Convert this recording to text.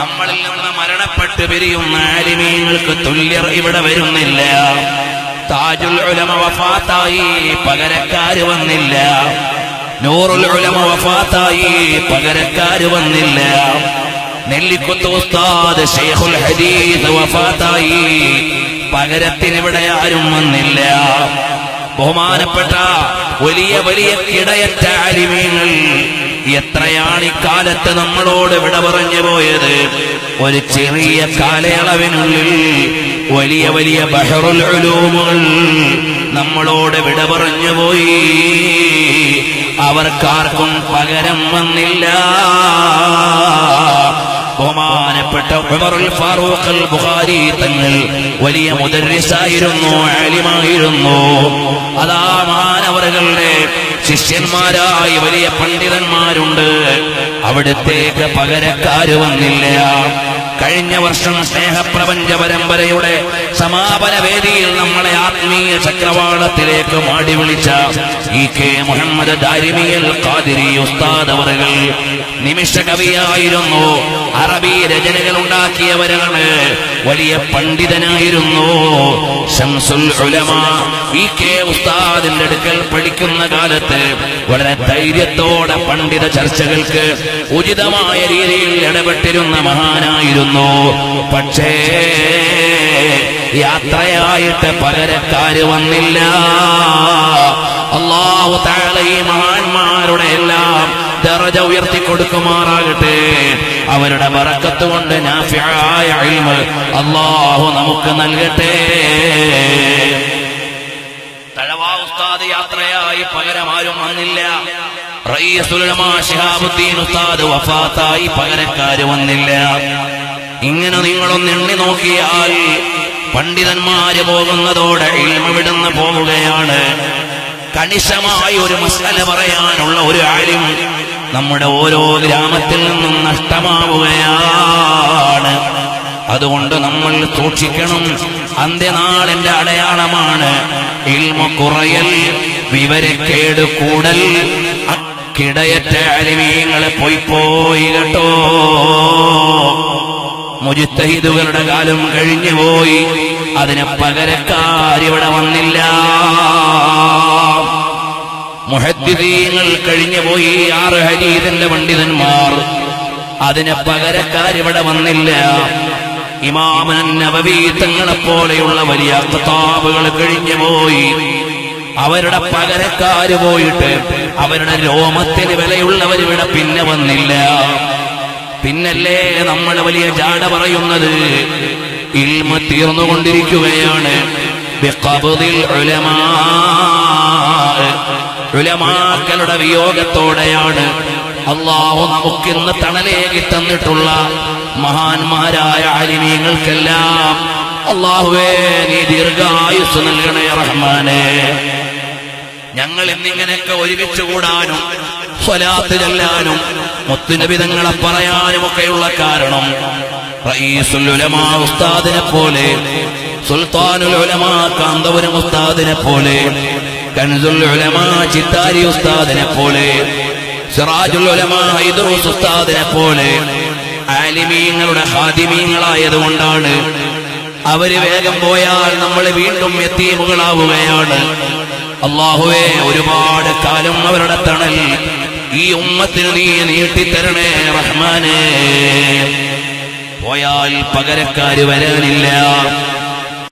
നമ്മളിൽ നിന്ന് മരണപ്പെട്ട് പിരിയുന്ന ആലിമീങ്ങൾക്ക് തുല്യർ ഇവിടെ വരുന്നില്ല. താജുൽ ഉലമ വഫാത്തായി പകരക്കാര് വന്നില്ല. നൂറുൽ ഉലമ വഫാത്തായി പകരക്കാര് വന്നില്ല. നെല്ലിക്കുത്ത് ഉസ്താദ് ഷെയ്ഖുൽ ഹദീസ് വഫാത്തായി പകരത്തിന് ഇവിടെ ആരും വന്നില്ല. ബഹുമാനപ്പെട്ട വലിയ വലിയ കിടയറ്റ ആലിമീങ്ങൾ എത്രയാണ് ഇക്കാലത്ത് നമ്മളോട് വിട പറഞ്ഞു പോയത്? ഒരു ചെറിയ കാലയളവിനുള്ളിൽ വലിയ വലിയ ബഹറുൽ ഉലൂമുകൾ നമ്മളോട് വിട പറഞ്ഞു പോയി. അവർക്കാർക്കും പകരം വന്നില്ല. ബഹുമാനപ്പെട്ട ഉമറുൽ ഫാറൂഖ് അൽ ബുഖാരി തങ്ങൾ വലിയ മുദരിസായിരുന്നു ആലിമായിരുന്നു. അതാ മാനവറുകളുടെ ശിഷ്യന്മാരായി വലിയ പണ്ഡിതന്മാരുണ്ട്. അവിടത്തേക്ക് പകരക്കാര് വന്നില്ല. കഴിഞ്ഞ വർഷം സ്നേഹപ്രപഞ്ച പരമ്പരയുടെ സമാപന വേദിയിൽ നമ്മളെ ആത്മീയ ചക്രവാളത്തിലേക്ക് മാടി വിളിച്ച ഇ കെ മുഹമ്മദ് ദാരിമിയൽ ഖാദിരി ഉസ്താദ് അവറുകൾ നിമിഷ കവിയായിരുന്നു അറബി രചനകൾ ഉണ്ടാക്കിയവരാണ് വലിയ പണ്ഡിതനായിരുന്നു. ഷംസുൽ ഉലമ. കെ ഉസ്താദിന്റെ അടുക്കൽ പഠിക്കുന്ന കാലത്ത് വളരെ ധൈര്യത്തോടെ പണ്ഡിത ചർച്ചകൾക്ക് ഉചിതമായ രീതിയിൽ ഇടപെട്ടിരുന്ന മഹാനായിരുന്നു. പക്ഷേ യാത്രയായിട്ട് പകരക്കാര് വന്നില്ല. അള്ളാഹു താഴ ഈ മഹാന്മാരുടെ എല്ലാം ദറജ ഉയർത്തി കൊടുക്കുമാറാകട്ടെ അവരുടെ ബറക്കത്ത് കൊണ്ട് നാഫിയായ അള്ളാഹു നമുക്ക് നൽകട്ടെ. തഴവാ ഉസ്താദ് യാത്രയായി പകരമാരും വന്നില്ല. ശിഹാബുദ്ദീൻ ഉസ്താദ് വഫാത്തായി പകരക്കാര് വന്നില്ല. ഇങ്ങനെ നിങ്ങളൊന്ന് എണ്ണി നോക്കിയാൽ പണ്ഡിതന്മാര് പോകുന്നതോടെ ഇൽമവിടുന്ന് പോവുകയാണ്. കണിശമായി ഒരു മസല പറയാനുള്ള ഒരു ആരും നമ്മുടെ ഓരോ ഗ്രാമത്തിൽ നിന്നും നഷ്ടമാവുകയാണ്. അതുകൊണ്ട് നമ്മൾ സൂക്ഷിക്കണം. അന്ത്യനാളിന്റെ അടയാളമാണ് ഇൽമ കുറയൽ വിവരക്കേട് കൂടൽ. കിടയറ്റ അലിമീങ്ങളെ പോയി പോയി കേട്ടോ. മുജിത്തഹിദുകളുടെ കാലം കഴിഞ്ഞു പോയി. അതിന് പകരക്കാരിവിടെ വന്നില്ല. മുഹദ്ദീങ്ങൾ കഴിഞ്ഞു പോയി ആറ് ഹരീതന്റെ പണ്ഡിതന്മാർ. അതിന് പകരക്കാരിവിടെ വന്നില്ല. ഇമാമൻ നബവി തങ്ങളെ പോലെയുള്ള വലിയ പ്രതാപുകൾ കഴിഞ്ഞു പോയി. അവരുടെ പകരക്കാര് പോയിട്ട് അവരുടെ രോമത്തിന് വിലയുള്ളവർ ഇവിടെ പിന്നെ വന്നില്ല. പിന്നല്ലേ നമ്മൾ വലിയ ജാട പറയുന്നത്? ഇൽമ തീർന്നുകൊണ്ടിരിക്കുകയാണ്. ഉലമാക്കളുടെ വിയോഗത്തോടെയാണ് അള്ളാഹു നമുക്കിന്ന് തണലേകി തന്നിട്ടുള്ള മഹാന്മാരായ ആലിമീങ്ങൾക്കെല്ലാം അള്ളാഹുവേ നീ ദീർഘായുസ് നൽകണേ റഹ്മാനേ. ഞങ്ങൾ ഇന്നിങ്ങനെയൊക്കെ ഒരുമിച്ച് കൂടാനും സ്വലാത്ത് ചെല്ലാനും മുത്തുനബിതങ്ങളെ പറയാനും ഒക്കെയുള്ള കാരണം റയീസുൽ ഉലമാ ഉസ്താദിനെ പോലെ സുൽത്താനുൽ ഉലമാ കാന്തപുരം ഉസ്താദിനെ പോലെ കൻസുൽ ഉലമാ ചിത്താരി ഉസ്താദിനെ പോലെ സിറാജുൽ ഉസ്താദിനെ പോലെ ആലിമീങ്ങളുടെ ഹാദിമീങ്ങളായതുകൊണ്ടാണ് അവർ വേഗം പോയാൽ നമ്മൾ വീണ്ടും എത്തീമുകളാവുകയാണ്. അള്ളാഹുവേ ഒരുപാട് കാലം അവരുടെ തണൽ ഈ ഉമ്മത്തിന് നീ നീട്ടിത്തരണേ റഹ്മാനേ. പോയാൽ പകരക്കാര് വരാനില്ല.